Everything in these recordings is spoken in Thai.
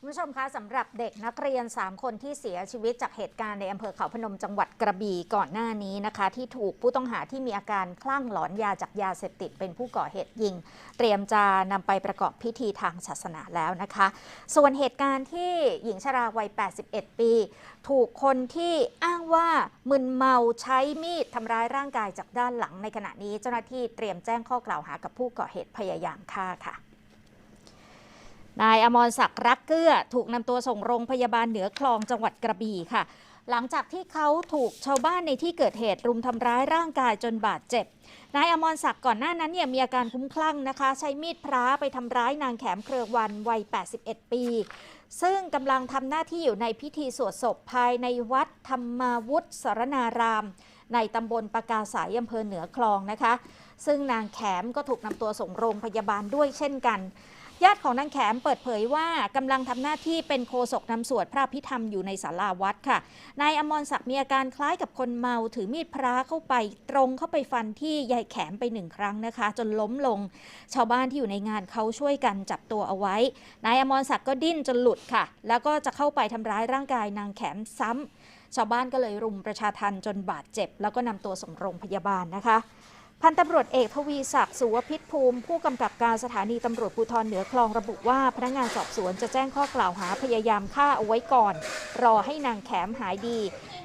คุณผู้ชมคะสำหรับเด็กนักเรียน 3 คนที่เสียชีวิตจากเหตุการณ์ในอำเภอเขาพนมจังหวัดกระบี่ก่อนหน้านี้นะคะ ที่ถูกผู้ต้องหาที่มีอาการคลั่งหลอนยาจากยาเสพติดเป็นผู้ก่อเหตุยิง เตรียมจะนำไปประกอบพิธีทางศาสนาแล้วนะคะ ส่วนเหตุการณ์ที่หญิงชราวัย 81 ปี ถูกคนที่อ้างว่ามึนเมาใช้มีดทำร้ายร่างกายจากด้านหลังในขณะนี้เจ้าหน้าที่เตรียมแจ้งข้อกล่าวหากับผู้ก่อเหตุพยายามฆ่าค่ะ นายอมรศักดิ์รักเกื้อ ถูกนำตัวส่งโรงพยาบาลเหนือคลองจังหวัดกระบี่ค่ะ หลังจากที่เขาถูกชาวบ้านในที่เกิดเหตุรุมทำร้ายร่างกายจนบาดเจ็บ นายอมรศักดิ์ก่อนหน้านั้นเนี่ยมีอาการคุ้มคลั่งนะคะ ใช้มีดพระไปทำร้ายนางแขมเครือวันวัย 81 ปี ซึ่งกำลังทำหน้าที่อยู่ในพิธีสวดศพภายในวัดธรรมาวุฒิสรณาราม ในตำบลปากาสายอำเภอเหนือคลองนะคะ ซึ่งนางแขมก็ถูกนำตัวส่งโรงพยาบาลด้วยเช่นกัน ญาติของนางแขมเปิดเผยว่ากำลังทำหน้าที่เป็นโฆษกนำสวดพระพิธรรมอยู่ในศาลาวัดค่ะ นายอมรศักดิ์มีอาการคล้ายกับคนเมาถือมีดพระเข้าไปตรงเข้าไปฟันที่ยายแขมไปหนึ่งครั้งนะคะ จนล้มลง ชาวบ้านที่อยู่ในงานเขาช่วยกันจับตัวเอาไว้ นายอมรศักดิ์ก็ดิ้นจนหลุดค่ะ แล้วก็จะเข้าไปทำร้ายร่างกายนางแขมซ้ำชาวบ้านก็เลยรุมประชาทันจนบาดเจ็บ แล้วก็นำตัวส่งโรงพยาบาลนะคะ พันตำรวจเอกทวีศักดิ์สุวพิษภูมิ ผู้กำกับการสถานีตำรวจภูธรเหนือคลองระบุว่า พนักงานสอบสวนจะแจ้งข้อกล่าวหาพยายามฆ่าเอาไว้ก่อน รอให้นางแขมหายดี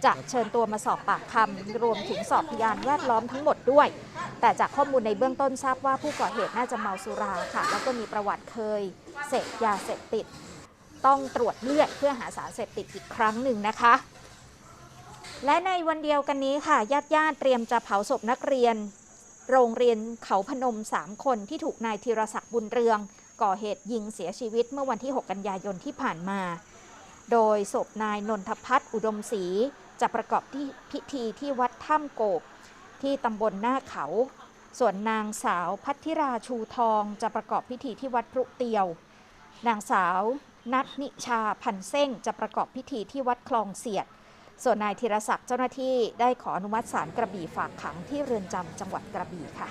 จะเชิญตัวมาสอบปากคำรวมถึงสอบพยานแวดล้อมทั้งหมดด้วย แต่จากข้อมูลในเบื้องต้นทราบว่าผู้ก่อเหตุน่าจะเมาสุราค่ะ แล้วก็มีประวัติเคยเสพยาเสพติด ต้องตรวจเลือดเพื่อหาสารเสพติดอีกครั้งหนึ่งนะคะและในวันเดียวกันนี้ค่ะญาติญาติๆเตรียมจะเผาศพนักเรียน โรงเรียนเขาพนม 3 คนที่ถูกนายธีรศักดิ์บุญเรือง ก่อเหตุยิงเสียชีวิตเมื่อวันที่ 6 กันยายนที่ผ่านมา โดยศพนายนนทพัฒน์อุดมศรีจะประกอบที่พิธีที่วัดถ้ำโกบ ที่ตำบลหน้าเขา ส่วนนางสาวพัทธิราชูทองจะประกอบพิธีที่วัดพรุเตียว นางสาวนัทนิชาพันเส้งจะประกอบพิธีที่วัดคลองเสียด ส่วนนายธีรศักดิ์เจ้าหน้าที่ได้ขออนุมัติศาลกระบี่ฝากขังที่เรือนจำจังหวัดกระบี่ค่ะ